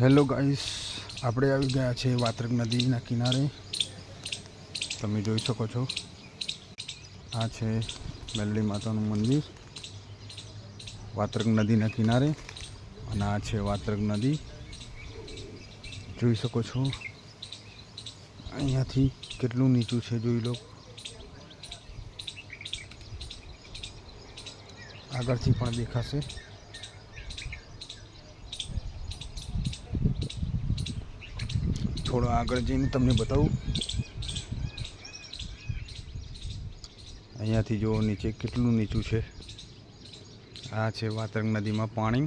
Hello guys આપણે આવી ગયા છે વાત્રક નદીના કિનારે. તમે જોઈ શકો છો. આ છે મેલડી માતાનું મંદિર. વાત્રક નદીના કિનારે. અને આ છે વાત્રક નદી. જોઈ શકો છો. અહીંયાથી કેટલું નીચું છે જોઈ લો. આગળથી પણ દેખાશે. થોડો આગળ જઈને તમને બતાવું. અહીંયાથી જો નીચે કેટલું નીચું છે. આ છે વાતરંગ નદીમાં પાણી.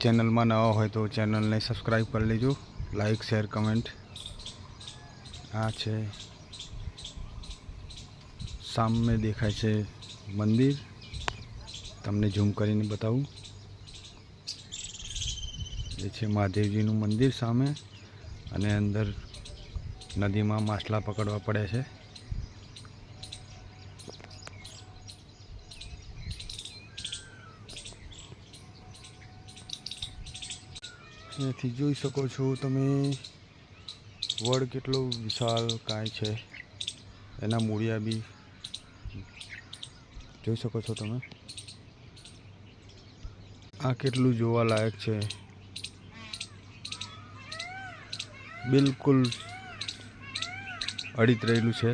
ચેનલમાં નવા હોય તો ચેનલને સબસ્ક્રાઈબ કરી લેજો. લાઈક શેર કમેન્ટ આ છે સામે દેખાય છે મંદિર. તમને ઝૂમ કરીને બતાવું. એ છે મહાદેવજીનું મંદિર સામે અને અંદર નદીમાં માછલા પકડવા પડે છે. અહીંયાથી જોઈ શકો છો તમે વડ કેટલો વિશાળ કાંઈ છે. એના મૂળિયા બી જોઈ શકો છો તમે. આ કેટલું જોવાલાયક છે. બિલકુલ અડીત રહેલું છે.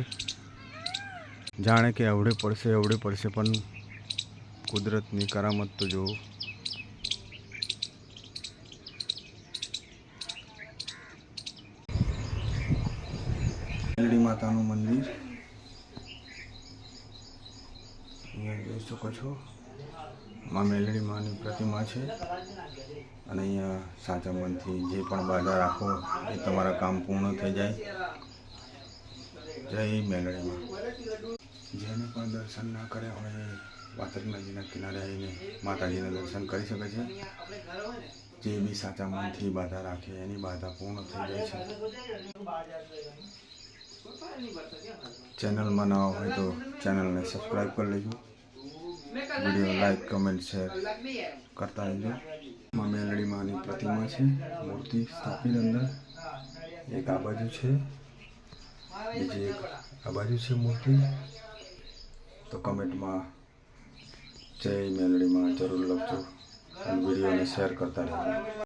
જાણે કે અવડે પડશે અવડે પડશે, પણ કુદરતની કરામત તો જુઓ મેલડી માતાનું મંદિર. અહીંયા જોઈ શકો છો. માં મેલડી માની પ્રતિમા છે. અને અહીંયા સાચા મનથી જે પણ બાધા રાખો એ તમારા કામ પૂર્ણ થઈ જાય. જય મેલડીમાં જેને પણ દર્શન ના કર્યા હોય એ વાતક નદીના કિનારે આવીને માતાજીના દર્શન કરી શકે છે. જે બી સાચા મનથી બાધા રાખે એની બાધા પૂર્ણ થઈ જાય છે. ચેનલમાં નવા હોય તો ચેનલને સબસ્ક્રાઈબ કરી લેજો. વીડિયો લાઈક કમેન્ટ શેર કરતા રહેજો. માં મેલડી માની પ્રતિમા છે મૂર્તિ સ્થાપિત અંદર. એક આ બાજુ છે બીજી એક આ બાજુ છે મૂર્તિ. તો કમેન્ટમાં જય મેલડીમાં જરૂર લખજો અને વિડીયોને શેર કરતા રહેજો.